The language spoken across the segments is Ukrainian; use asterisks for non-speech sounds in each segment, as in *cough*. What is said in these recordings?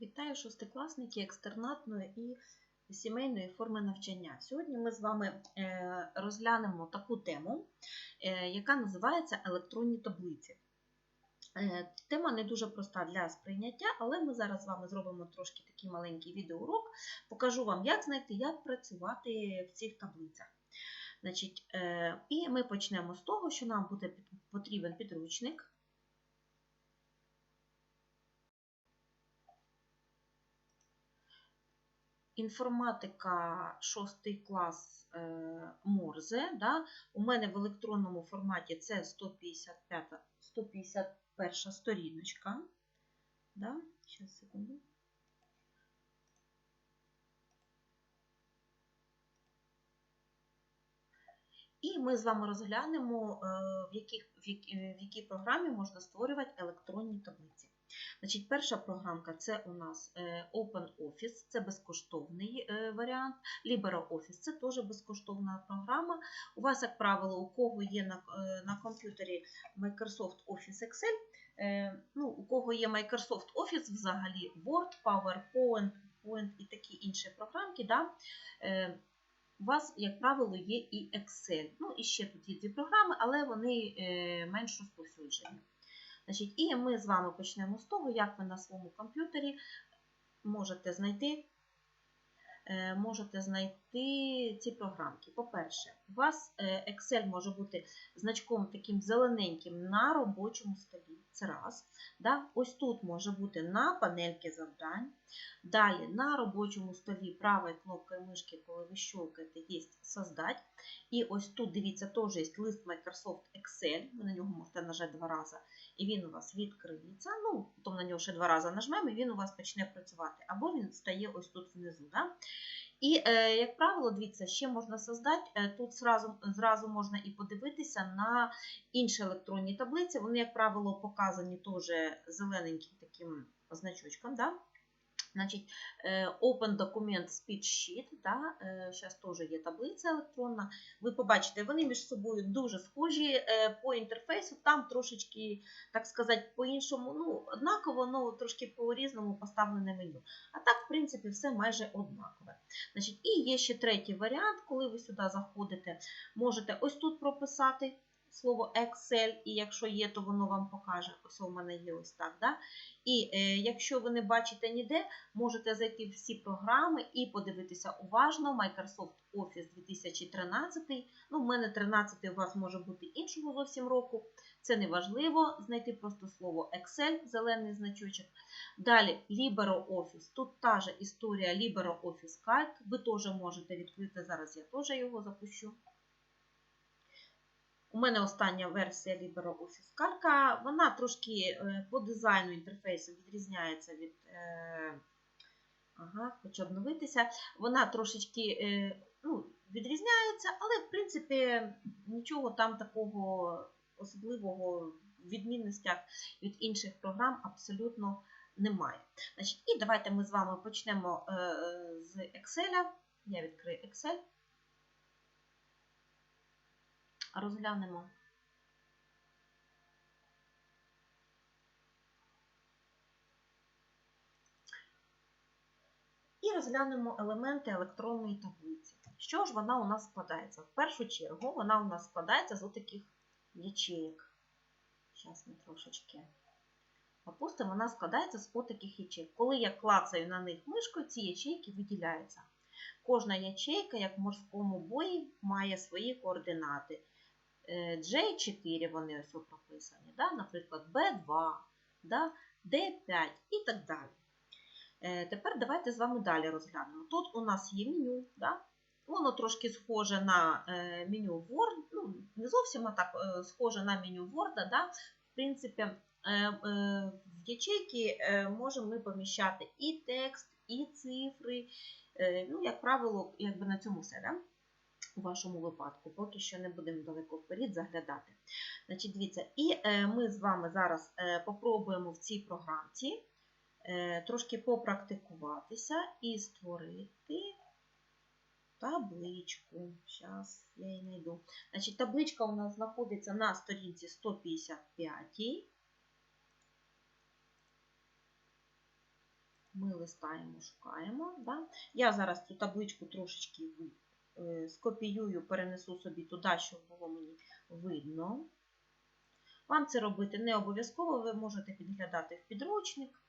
Вітаю шостикласники екстернатної і сімейної форми навчання. Сьогодні ми з вами е, розглянемо таку тему, е, яка називається електронні таблиці. Е, Тема не дуже проста для сприйняття, але ми зараз з вами зробимо трошки такий маленький відеоурок. Покажу вам, як знайти, як працювати в цих таблицях. Значить, І ми почнемо з того, що нам буде потрібен підручник. Інформатика 6 клас е, Морзе. Да? У мене в електронному форматі це 155, 151 сторіночка. Да? Щас, секунду. І ми з вами розглянемо, е, в, якій, в якій програмі можна створювати електронні таблиці. Значить, Перша програмка це у нас е, OpenOffice, це безкоштовний е, варіант. LibreOffice це теж безкоштовна програма. У вас, як правило, у кого є на на комп'ютері Microsoft Office Excel, ну, у кого є Microsoft Office взагалі, Word, PowerPoint Point і такі інші програмки. Да? У вас, як правило, є і Excel. Ну, і ще тут є дві програми, але вони менш розповсюджені. Значить, І ми з вами почнемо з того, як ви на своєму комп'ютері можете знайти е, можете знайти ці програмки. По-перше, у вас е, Excel може бути значком таким зелененьким на робочому столі. Це раз. Да? Ось тут може бути на панельки завдань. Далі на робочому столі правою кнопкою мишки, коли ви щелкаєте, є «Создать». І ось тут, дивіться, теж є лист Microsoft Excel. Ви на нього можете нажати два рази, і він у вас відкриється. Ну, потім на нього ще два рази нажмемо, і він у вас почне працювати. Або він стає ось тут внизу. Да? І, е, як правило, дивіться, ще можна создати, е, тут зразу, зразу можна і подивитися на інші електронні таблиці. Вони, як правило, показані теж зелененьким таким значочком. Да? Значить, е, Open Document Speed Sheet, да, зараз теж є таблиця електронна. Ви побачите, вони між собою дуже схожі е, по інтерфейсу, там трошечки, так сказати, по-іншому, ну, однаково, ну, трошки по-різному поставлене меню. А так, в принципі, все майже однакове. Значить, І є ще третій варіант, коли ви сюди заходите, можете ось тут прописати слово Excel, і якщо є, то воно вам покаже, ось у мене є ось так. Да? І е, якщо ви не бачите ніде, можете зайти в всі програми і подивитися уважно Microsoft Office 2013. Ну, в мене 13 у вас може бути іншого зовсім року. Це не важливо, знайти просто слово Excel, зелений значочок. Далі LibreOffice. Тут та же історія LibreOffice Calc. Ви теж можете відкрити, зараз я теж його запущу. У мене остання версія LibreOffice Calc. Вона трошки е, по дизайну інтерфейсу відрізняється від. Е, ага, хочу обновитися. Вона трошечки е, ну, відрізняється, але, в принципі, нічого там такого особливого в відмінностях від інших програм абсолютно немає. Значить, І давайте ми з вами почнемо з Excel. Я відкрию Excel. Розглянемо. І розглянемо елементи електронної таблиці. Що ж вона у нас складається? В першу чергу вона у нас складається з таких ячеїк. Зараз ми трошечки опустимо, вона складається з отаких ячеїк. Коли я клацаю на них мишкою, ці ячейки виділяються. Кожна ячейка, як в морському бої, має свої координати. J4 вони ось прописані, да? наприклад, B2, да? D5 і так далі. Е, тепер давайте з вами далі розглянемо. Тут у нас є меню, да? воно трошки схоже на е, меню Word, ну, не зовсім а так е, схоже на меню Word. Да? В принципі, в ячейки можемо ми поміщати і текст, і цифри. Ну, Як правило, якби на цьому все. Да? У вашому випадку, поки що не будемо далеко вперед заглядати. Значить, дивіться, І е, ми з вами зараз е, попробуємо в цій програмці е, трошки попрактикуватися і створити табличку. Зараз я її знайду. Значить, Табличка у нас знаходиться на сторінці 155. Ми листаємо, шукаємо. Да? Я зараз цю табличку трошечки скопіюю, перенесу собі туди, щоб було мені видно. Вам це робити не обов'язково, ви можете підглядати в підручник.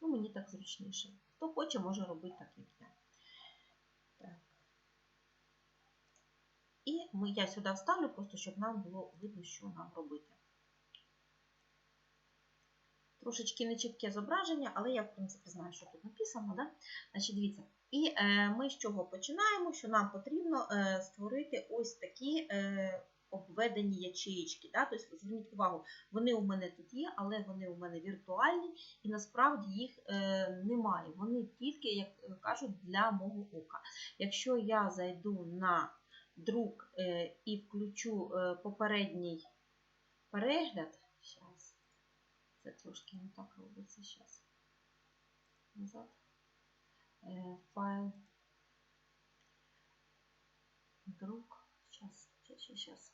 Ну, мені так зручніше. Хто хоче, може робити так, як я. Так. І я сюди вставлю, просто щоб нам було видно, що нам робити. Трошечки нечітке зображення, але я, в принципі, знаю, що тут написано. Да? Значить, дивіться. І е, ми з чого починаємо? Що нам потрібно е, створити ось такі е, обведені ячеїчки. Тобто, зверніть увагу, вони у мене тут є, але вони у мене віртуальні, і насправді їх немає. Вони тільки, як кажуть, для мого ока. Якщо я зайду на друк і включу попередній перегляд, це трошки не так робиться зараз. Назад. Е, Файл. Друк. Зараз, зараз, зараз.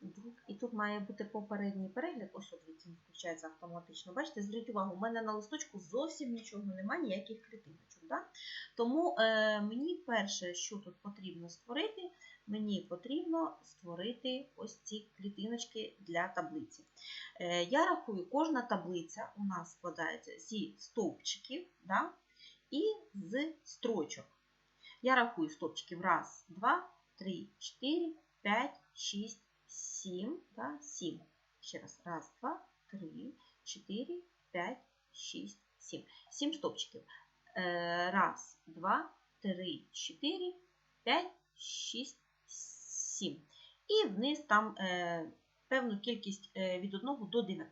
Друк. І тут має бути попередній перегляд. Ось от він включається автоматично. Бачите, зверніть увагу, у мене на листочку зовсім нічого немає, ніяких клітиночок. Да? Тому е, мені перше, що тут потрібно створити, мені потрібно створити ось ці клітиночки для таблиці. Е, я рахую, кожна таблиця у нас складається зі стовпчиків да? І з строчок. Я рахую стовпчиків. Раз, два, три, чотири, п'ять, шість, сім. Да? Сім. Ще раз. Раз, два, три, чотири, п'ять, шість, сім. Сім стовпчиків. Е, Раз, два, три, чотири, п'ять, шість, сім. І вниз там е, певну кількість е, від 1 до 9.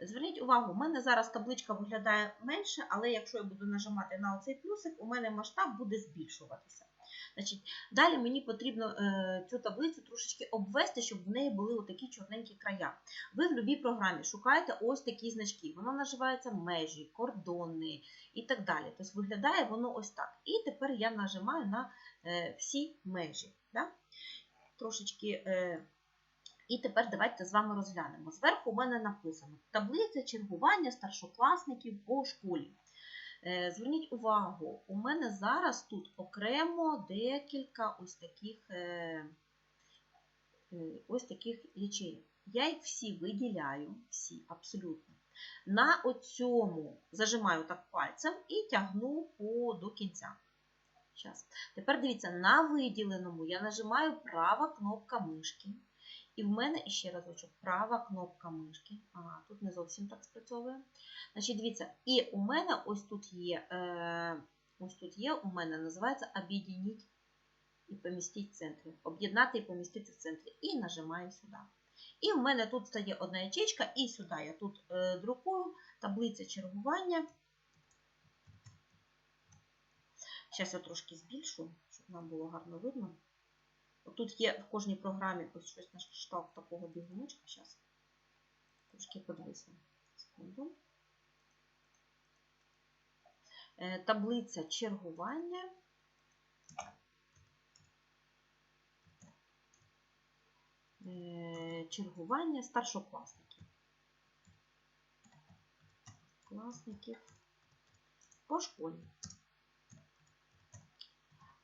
Зверніть увагу, у мене зараз табличка виглядає менше, але якщо я буду нажимати на оцей плюсик, у мене масштаб буде збільшуватися. Значить, Далі мені потрібно е, цю таблицю трошечки обвести, щоб в неї були отакі чорненькі края. Ви в будь-якій програмі шукаєте ось такі значки. Воно називається межі, кордони і так далі. Тобто виглядає воно ось так. І тепер я нажимаю на е, всі межі. Да? Трошечки. І тепер давайте з вами розглянемо. Зверху у мене написано таблиця чергування старшокласників по школі. Е, Зверніть увагу, у мене зараз тут окремо декілька ось таких е, е, ось таких ячеїв. Я їх всі виділяю, всі абсолютно. На оцьому зажимаю так пальцем і тягну по, до кінця. Щас. Тепер дивіться, на виділеному я нажимаю права кнопка мишки. І в мене іще разочок права кнопка мишки. Ага, тут не зовсім так спрацьовує. Значить, дивіться, і у мене ось тут є, е, ось тут є, у мене називається об'єдніть і помістіть в центрі. Об'єднати і помістити в центрі. І нажимаю сюди. І в мене тут стає одна ячейка, і сюди я тут е, друкую таблиця чергування. Зараз я трошки збільшу, щоб нам було гарно видно. Тут є в кожній програмі ось щось на кшталт такого бігуночка. Зараз трошки подивися. Секунду. Е, Таблиця чергування. Е, Чергування старшокласників. Класників по школі.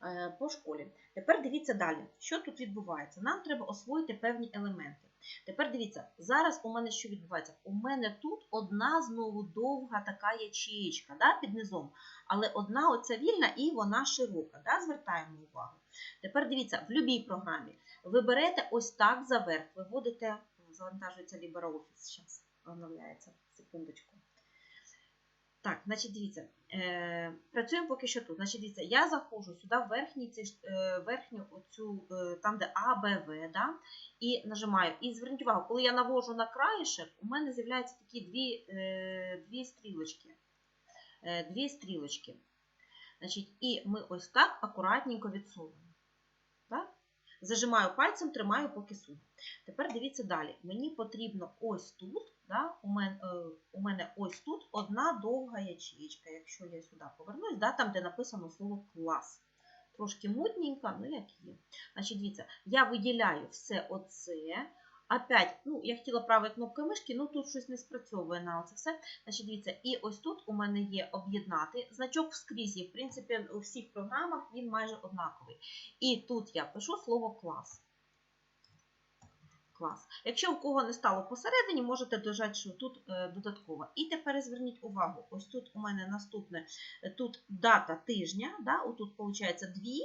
Е, По школі. Тепер дивіться далі, що тут відбувається. Нам треба освоїти певні елементи. Тепер дивіться, зараз у мене що відбувається? У мене тут одна знову довга така ячеєчка да, під низом, але одна оця вільна і вона широка. Да, Звертаємо увагу. Тепер дивіться, в будь-якій програмі ви берете ось так за верх, виводите, завантажується LibreOffice, зараз оновляється, секундочку. Так, значить, дивіться, е, працюємо поки що тут. Значить, дивіться, я заходжу сюди в верхній, ці, е, верхню оцю, е, там, де А, Б, В, да, і нажимаю. І зверніть увагу, коли я навожу на краєшок, у мене з'являються такі дві, е, дві стрілочки. Е, дві стрілочки. Значить, і ми ось так акуратненько відсовуємо. Так? Зажимаю пальцем, тримаю поки суну. Тепер дивіться далі. Мені потрібно ось тут, да, у, мене, у мене ось тут одна довга ячеєчка. Якщо я сюди повернусь, да, там, де написано слово клас. Трошки мутненько, ну як є. Значить, дивіться, я виділяю все оце, Опять, ну, я хотіла правою кнопкою мишки, ну тут щось не спрацьовує на оце все. Значить, дивіться, і ось тут у мене є об'єднати. Значок вскрізь, є, в принципі, у всіх програмах він майже однаковий. І тут я пишу слово клас. Клас. Якщо у кого не стало посередині, можете дожати, що тут е, додатково. І тепер зверніть увагу, ось тут у мене наступне, тут дата тижня, да? отут виходить дві,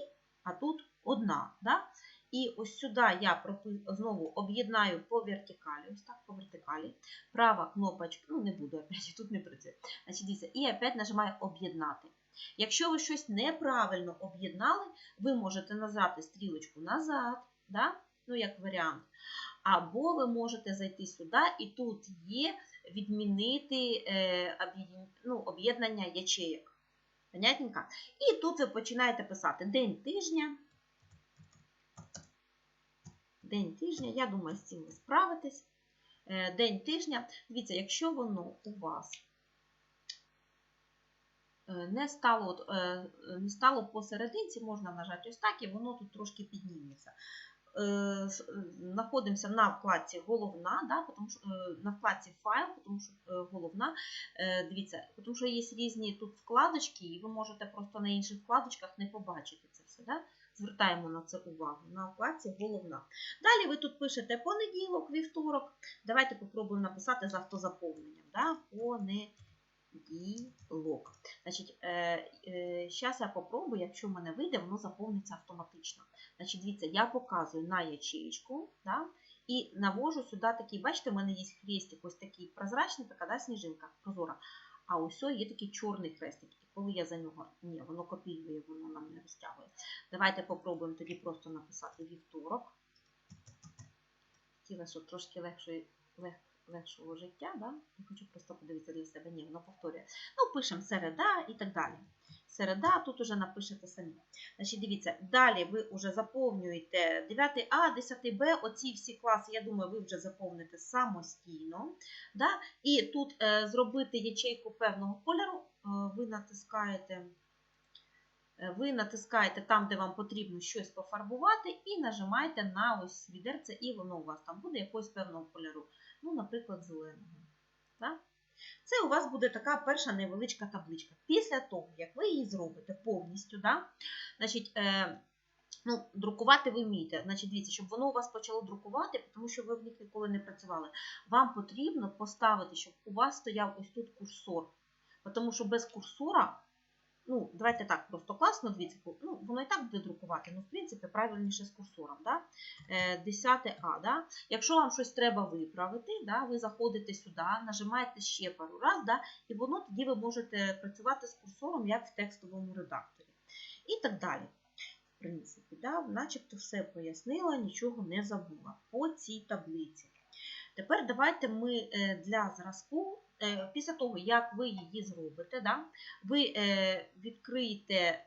а тут одна. Да? І ось сюди я знову об'єднаю по вертикалі, ось так, по вертикалі. Права кнопочка, ну не буду опять, *laughs* тут не працює. Значить, дивіться, і опять нажимаю об'єднати. Якщо ви щось неправильно об'єднали, ви можете нажати стрілочку назад, да? ну як варіант. Або ви можете зайти сюди, і тут є відмінити е, ну, об'єднання ячеїк. Понятненько? І тут ви починаєте писати день тижня. День тижня, я думаю, з цим ви справитесь. Е, День тижня. Дивіться, якщо воно у вас е, не стало, не стало посерединці, можна нажати ось так, і воно тут трошки підніметься. Е, е, Знаходимося на вкладці головна, да, потому що, е, на вкладці файл, тому що головна. Дивіться, тому що є різні тут вкладочки, і ви можете просто на інших вкладочках не побачити це все. Да? Звертаємо на це увагу. На вкладці головна. Далі ви тут пишете понеділок, вівторок. Давайте попробуємо написати з автозаповненням. Да? Понеділок. Значить, е, е, зараз я попробую, якщо в мене вийде, воно заповниться автоматично. Значить, дивіться, я показую на ячеечку, да? і навожу сюди такий, бачите, в мене є хрестик, ось такий прозрачний, така да, сніжинка, прозора. А ось є такий чорний хрестик. І коли я за нього, ні, воно копіює, воно нам не розтягує. Давайте попробуємо тоді просто написати вівторок. Хотіла, щоб трошки легшої, лег, легшого життя, да? Я хочу просто подивитися для себе, ні, воно повторює. Ну, пишемо середа і так далі. Середа, тут уже напишете самі. Значить, дивіться, далі ви вже заповнюєте 9А, 10Б, оці всі класи, я думаю, ви вже заповните самостійно. Да? І тут е, зробити ячейку певного кольору, е, ви натискаєте. е, Ви натискаєте там, де вам потрібно щось пофарбувати, і нажимаєте на ось відерце, і воно у вас там буде якогось певного кольору. Ну, наприклад, зеленого. Да? Це у вас буде така перша невеличка табличка. Після того, як ви її зробите повністю, да, значить, е, ну, друкувати ви вмієте. Значить, дивіться, щоб воно у вас почало друкувати, тому що ви в них ніколи не працювали. Вам потрібно поставити, щоб у вас стояв ось тут курсор. Тому що без курсора, ну, давайте так, просто класно, дивіться, ну, воно і так буде друкувати, ну, в принципі, правильніше з курсором. Да? Е, 10А. Да? Якщо вам щось треба виправити, да, ви заходите сюди, нажимаєте ще пару раз, да, і воно тоді ви можете працювати з курсором, як в текстовому редакторі. І так далі. В принципі, да, начебто все пояснила, нічого не забула по цій таблиці. Тепер давайте ми е, для зразку, е, після того, як ви її зробите, ви е, відкриєте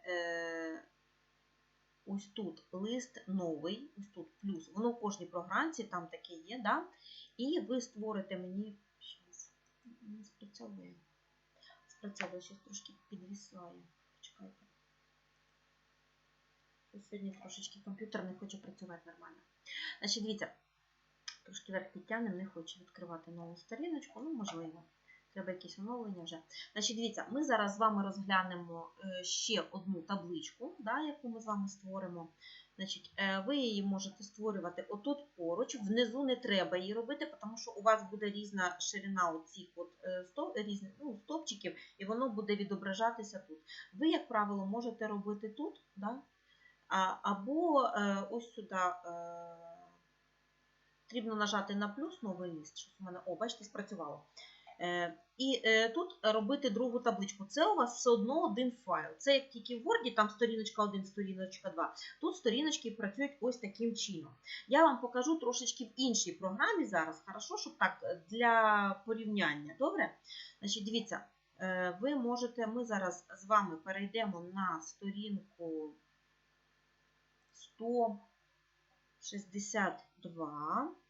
ось тут лист новий, ось тут плюс, воно в кожній програмці там таке є, і ви створите мені. Не спрацьовує. Спрацьовує, щось трошки підвісає. Почекайте. Сьогодні трошечки комп'ютер не хоче працювати нормально. Значить, дивіться, трошки верх підтягнемо, не хоче відкривати нову сторіночку, ну, можливо. Треба якісь оновлення вже. Значить, дивіться, ми зараз з вами розглянемо е, ще одну табличку, да, яку ми з вами створимо. Значить, е, ви її можете створювати отут поруч, внизу не треба її робити, тому що у вас буде різна ширина оцих от, е, різних, ну, стовпчиків, і воно буде відображатися тут. Ви, як правило, можете робити тут, да, або ось сюди. Е, Потрібно нажати на плюс новий лист. Щось у мене, о, бачите, спрацювало. Е, І е, тут робити другу табличку. Це у вас все одно один файл. Це як тільки в Word, там сторіночка 1, сторіночка 2. Тут сторіночки працюють ось таким чином. Я вам покажу трошечки в іншій програмі зараз, хорошо, щоб так для порівняння. Добре? Значить, дивіться, е, ви можете, ми зараз з вами перейдемо на сторінку 162.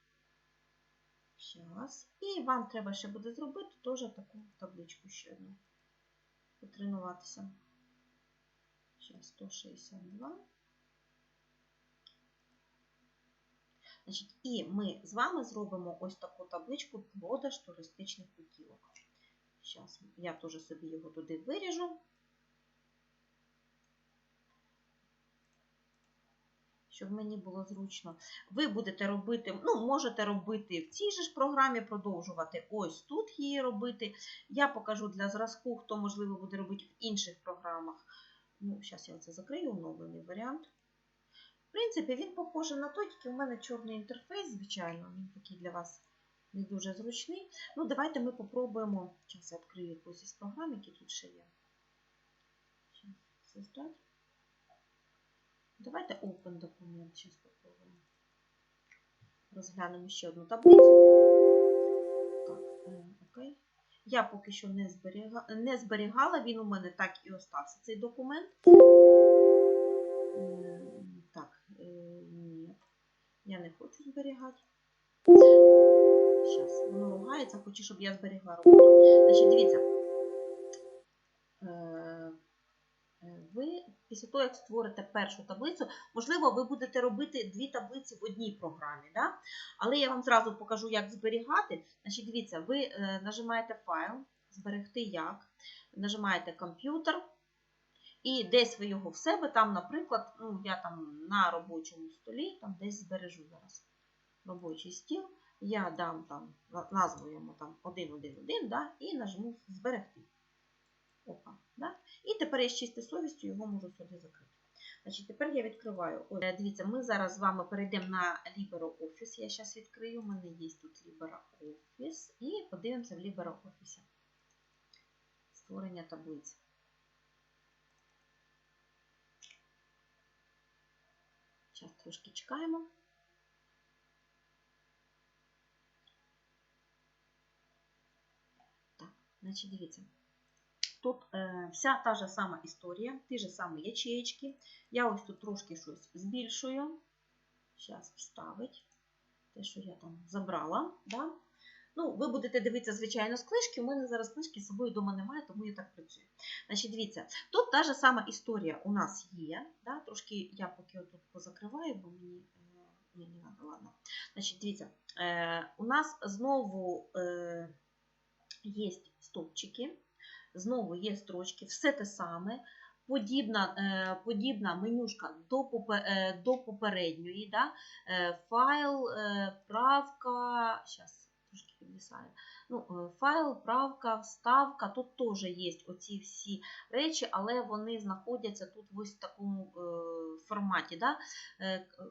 Щас. І вам треба ще буде зробити теж таку табличку ще одну. Потренуватися. Зараз 162. Значить, і ми з вами зробимо ось таку табличку продаж туристичних путівок. Зараз я теж собі його туди виріжу. Щоб мені було зручно. Ви будете робити, ну, можете робити в цій же ж програмі, продовжувати ось тут її робити. Я покажу для зразку, хто, можливо, буде робити в інших програмах. Ну, зараз я це закрию, оновлений варіант. В принципі, він похожий на той, тільки у мене чорний інтерфейс, звичайно, він такий для вас не дуже зручний. Ну, давайте ми попробуємо. Зараз я відкрию якусь із програм, які тут ще є. Зараз создати. Давайте open документ, зараз попробуємо. Розглянемо ще одну таблицю. Так, е, окей. Я поки що не зберігала, не зберігала, він у мене так і остався цей документ. Так, е, ні, я не хочу зберігати. Зараз, воно ругається, хоче, щоб я зберігла роботу. Значить, дивіться. Після як створите першу таблицю, можливо, ви будете робити дві таблиці в одній програмі. Да? Але я вам зразу покажу, як зберігати. Значить, дивіться, ви е, нажимаєте файл, зберегти як, нажимаєте комп'ютер, і десь ви його в себе, там, наприклад, ну, я там на робочому столі, там десь збережу зараз робочий стіл. Я дам там назву йому там 1.1.1 да, і нажму зберегти. Опа, да? І тепер я з чистою совістю його можу сюди закрити. Значить, тепер я відкриваю. Ось, е, дивіться, ми зараз з вами перейдемо на LibreOffice. Я зараз відкрию. У мене є тут LibreOffice. І подивимося в LibreOffice. Створення таблиць. Зараз трошки чекаємо. Так, значить, дивіться. Тут е, вся та ж сама історія, ті ж самі ячеєчки. Я ось тут трошки щось збільшую. Зараз вставить те, що я там забрала. Да? Ну, ви будете дивитися, звичайно, з книжки. У мене зараз книжки з собою вдома немає, тому я так працюю. Значить, дивіться, тут та ж сама історія у нас є. Да? Трошки я поки отут позакриваю, бо мені е, ні, не треба, ладно. Значить, дивіться, е, у нас знову е, є стовпчики. Знову є строчки, все те саме. Подібна, е, подібна менюшка до, е, попередньої. Да? Е, файл, правка. Зараз трошки підвисаю. Ну, файл, правка, вставка. Тут теж є оці всі речі, але вони знаходяться тут в ось такому форматі да?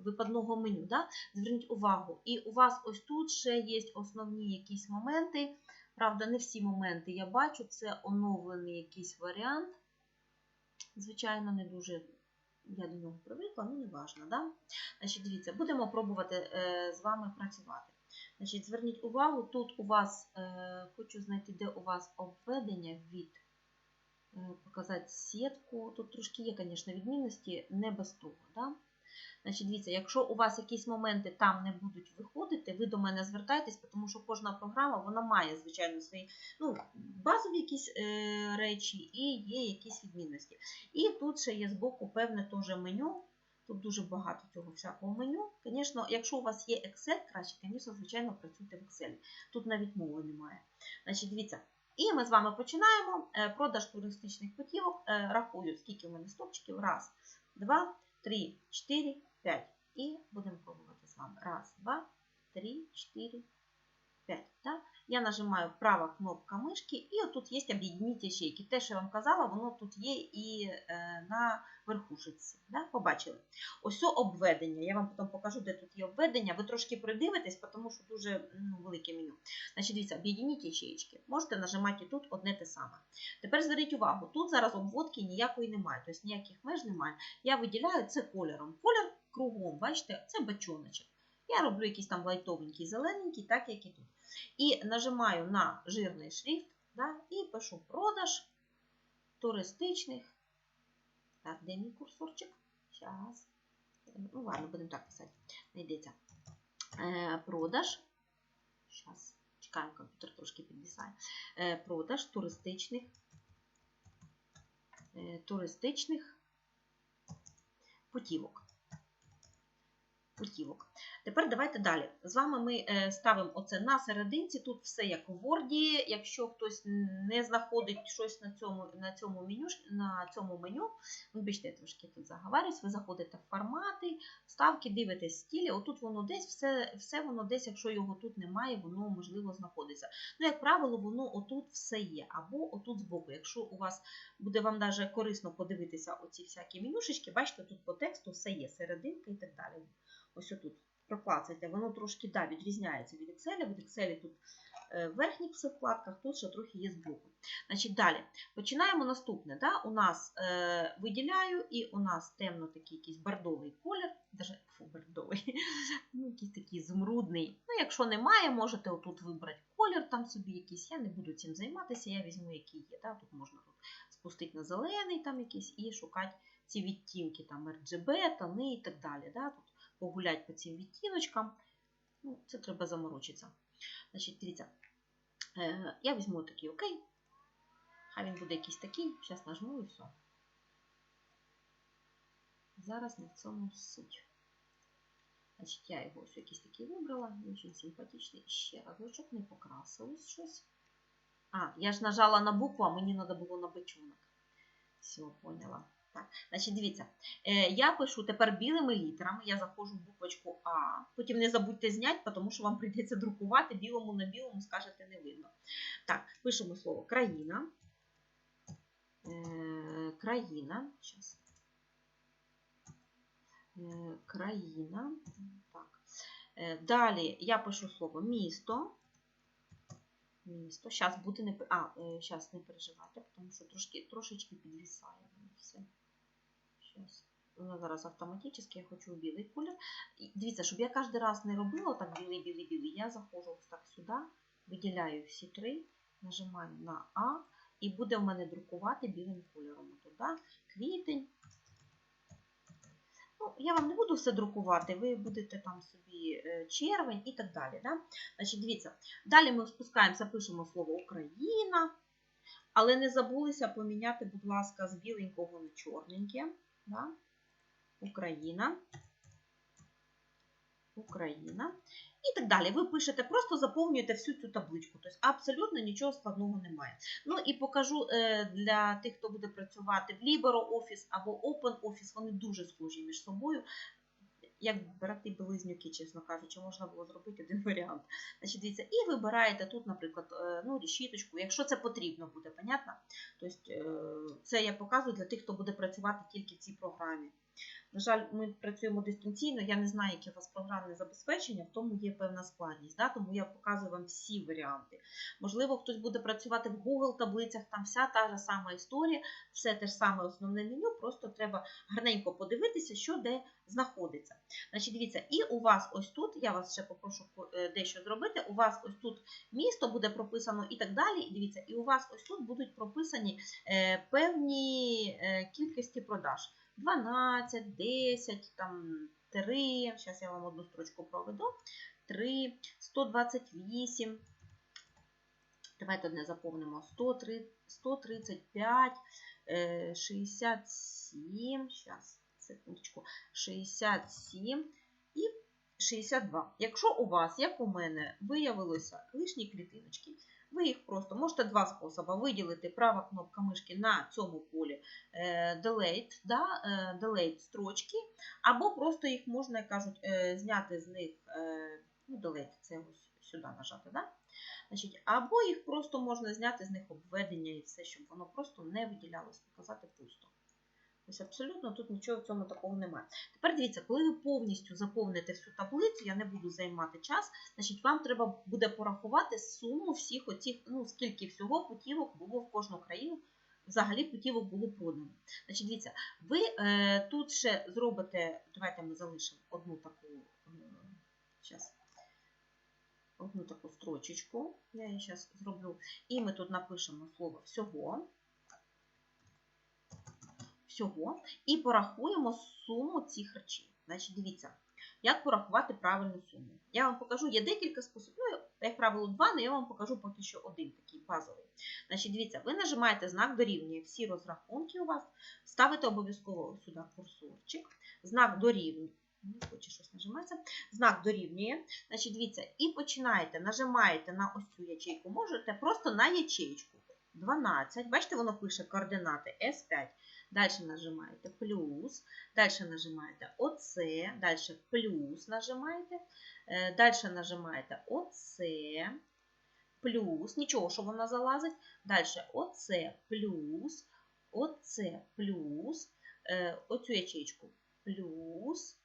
випадного меню. Да? Зверніть увагу. І у вас ось тут ще є основні якісь моменти. Правда, не всі моменти я бачу, це оновлений якийсь варіант. Звичайно, не дуже я до нього привикла, ну не важно. Да? Значить, дивіться, будемо пробувати е, з вами працювати. Значить, зверніть увагу, тут у вас, е, хочу знайти, де у вас обведення від, е, показати сітку. Тут трошки є, звісно, відмінності, не без того. Да? Значить, дивіться, якщо у вас якісь моменти там не будуть виходити, ви до мене звертайтесь, тому що кожна програма вона має, звичайно, свої ну, базові якісь е, речі і є якісь відмінності. І тут ще є збоку певне теж меню. Тут дуже багато цього всякого меню. Звісно, якщо у вас є Excel, краще, звісно, звичайно, працюйте в Excel. Тут навіть мови немає. Значить, дивіться. І ми з вами починаємо. Е, Продаж туристичних путівок. Е, Рахую, скільки у мене стопчиків. Раз, два, три, чотири, п'ять. І будемо пробувати з вами. Раз, два, три, чотири, п'ять. Да? Я нажимаю права кнопка мишки, і отут є об'єдніть ячейки. Те, що я вам казала, воно тут є і е, на верхушечці. Да? Побачили? Ось обведення. Я вам потім покажу, де тут є обведення. Ви трошки придивитесь, тому що дуже ну, велике меню. Значить, дивіться, об'єдніть ячейки. Можете нажимати тут одне те саме. Тепер зверніть увагу, тут зараз обводки ніякої немає, тобто ніяких меж немає. Я виділяю це кольором. Колір кругом, бачите, це бачоночок. Я роблю якийсь там лайтовенький, зелененький, так як і тут. І нажимаю на жирний шрифт да, і пишу продаж туристичних. Так, де мій курсорчик? Зараз. Ну, ладно, будемо так писати. Не йдеться. Е, продаж. Зараз, чекаємо, комп'ютер трошки підвісає. Е, продаж туристичних. Е, туристичних путівок. Путівок. Тепер давайте далі. З вами ми е, ставимо оце на серединці. Тут все як у Word. Якщо хтось не знаходить щось на цьому, на цьому меню, на цьому меню, вибачте, я трошки тут заговарюсь, ви заходите в формати, ставки, дивитесь стілі. Отут воно десь, все, все воно десь, якщо його тут немає, воно можливо знаходиться. Ну, як правило, воно отут все є, або отут збоку. Якщо у вас буде вам даже корисно подивитися оці всякі менюшечки, бачите, тут по тексту все є, серединка і так далі. Ось отут проклацайте, воно трошки да, відрізняється від Excel. Від Excel тут е, в верхніх вкладках, тут ще трохи є збоку. Значить, Далі починаємо наступне. Да? У нас е, виділяю, і у нас темно такий якийсь бордовий колір, даже фу, бордовий, *laughs* ну, якийсь такий змрудний. Ну, Якщо немає, можете отут вибрати колір там собі якийсь. Я не буду цим займатися, я візьму, який є. Да? Тут можна тут спустити на зелений там якийсь і шукати ці відтінки, там RGB, тони і так далі. Да? Тут погулять по цим відтіночкам. Ну, Це треба заморочитися. Значить, дивіться, е, я візьму такий окей. Хай він буде якийсь такий. Зараз нажму і все. Зараз в цьому суть. Значить, я його ось якийсь такий вибрала. Дуже симпатичний. Ще разочок не покрасилось щось. А, я ж нажала на букву, а мені треба було на бичонок. Все, поняла. Так, значить, дивіться, е, я пишу тепер білими літерами, я заходжу в буквочку А. Потім не забудьте зняти, тому що вам *laughs* прийдеться друкувати білому на білому, скажете, не видно. Так, пишемо слово країна. Е, країна. Щас. Е, країна. Так. Далі я пишу слово місто. Місто. Зараз буде не А, зараз не переживайте, тому що трошки, трошечки підвісає все. Щас. Воно зараз автоматично, я хочу білий колір. І Дивіться, щоб я кожен раз не робила так білий, білий, білий, я заходжу ось так сюди, виділяю всі три, нажимаю на А, і буде в мене друкувати білим кольором. Туди квітень. Ну, Я вам не буду все друкувати, ви будете там собі е, червень і так далі. Да? Значить, дивіться, Далі ми спускаємося, пишемо слово Україна. Але не забулися поміняти, будь ласка, з біленького на чорненьке. Да? Україна. Україна. І так далі. Ви пишете, просто заповнюєте всю цю табличку. Тобто абсолютно нічого складного немає. Ну і покажу е, для тих, хто буде працювати в LibreOffice або Open Office, вони дуже схожі між собою. Як брати близнюки, чесно кажучи, можна було зробити один *laughs* варіант. Значить, дивіться, І вибираєте тут, наприклад, ну, решіточку, якщо це потрібно буде, понятно? Тобто, це я показую для тих, хто буде працювати тільки в цій програмі. На жаль, ми працюємо дистанційно, я не знаю, яке у вас програмне забезпечення, в тому є певна складність. Да? Тому я показую вам всі варіанти. Можливо, хтось буде працювати в Google таблицях, там вся та ж сама історія, все те ж саме основне меню, просто треба гарненько подивитися, що де знаходиться. Значить, Дивіться, і у вас ось тут, я вас ще попрошу дещо зробити, у вас ось тут місто буде прописано і так далі. Дивіться, і у вас ось тут будуть прописані е, певні е, кількості продаж. 12, 10, там 3, зараз я вам одну строчку проведу. 3, 128. Давайте одне заповнимо 103, 135, 67, зараз, секундочку, 67 і 62. Якщо у вас, як у мене, виявилося лишні клітиночки, ви їх просто можете два способи виділити права кнопка мишки на цьому полі е, Delete, да, е, delete строчки, або просто їх можна, кажуть, е, зняти з них, ну, Delete, це ось сюди нажати. Да? Значить, Або їх просто можна зняти з них обведення і все, щоб воно просто не виділялось, показати пусто. Тобто абсолютно тут нічого в цьому такого немає. Тепер дивіться, коли ви повністю заповните всю таблицю, я не буду займати час, значить вам треба буде порахувати суму всіх оцих, ну, скільки всього путівок було в кожну країну, взагалі путівок було продано. Значить, дивіться, ви е, тут ще зробите, давайте ми залишимо одну таку, зараз, одну таку строчечку, я її зараз зроблю, і ми тут напишемо слово всього всього і порахуємо суму цих речей. Значить, дивіться, як порахувати правильну суму. Я вам покажу, є декілька способів, ну, як правило, два, але я вам покажу поки що один такий базовий. Значить, дивіться, ви нажимаєте знак дорівнює всі розрахунки у вас, ставите обов'язково сюди курсорчик, знак дорівнює. Не хоче щось нажиматися. Знак дорівнює. Значить, дивіться, і починаєте, нажимаєте на ось цю ячейку. Можете просто на ячейку. 12. Бачите, воно пише координати S5. Далі нажимаєте плюс, далі нажимаєте оце, далі плюс нажимаєте, е, далі нажимаєте оце, плюс, нічого, що вона залазить, далі оце плюс, оце плюс, е, оцю ячейку плюс,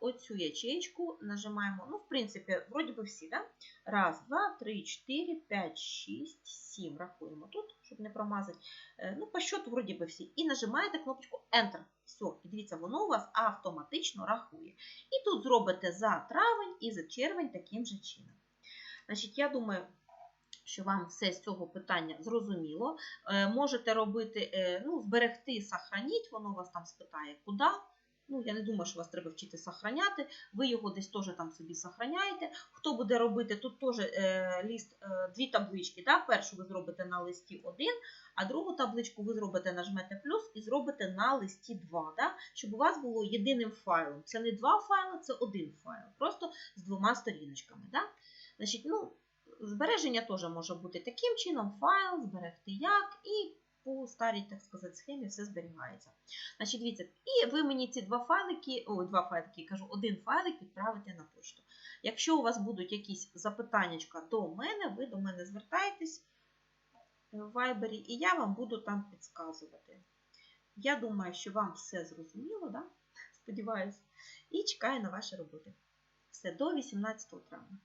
оцю ячейку нажимаємо, ну, в принципі, вроді би всі, да? Раз, два, три, чотири, п'ять, шість, сім. Рахуємо тут, щоб не промазати. Е, Ну, по счету, вроді би всі. І нажимаєте кнопочку Enter. Все, і дивіться, воно у вас автоматично рахує. І тут зробите за травень і за червень таким же чином. Значить, я думаю, що вам все з цього питання зрозуміло. Е, Можете робити, е, ну, зберегти, сохраніть, воно вас там спитає, куди. Ну, я не думаю, що вас треба вчити сохраняти. Ви його десь теж там собі сохраняєте. Хто буде робити, тут теж е, ліст, е, дві таблички. Да? Першу ви зробите на листі 1, а другу табличку ви зробите, нажмете плюс і зробите на листі 2, да? щоб у вас було єдиним файлом. Це не два файли, це один файл, просто з двома сторіночками. Да? Значить, ну, збереження теж може бути таким чином, файл, зберегти як, і по старій, так сказати, схемі все зберігається. Значить, дивіться, і ви мені ці два файлики, о, два файлики, кажу, один файлик відправите на почту. Якщо у вас будуть якісь запитання до мене, ви до мене звертаєтесь в Viber, і я вам буду там підказувати. Я думаю, що вам все зрозуміло, да? сподіваюся, і чекаю на ваші роботи. Все, до 18 травня.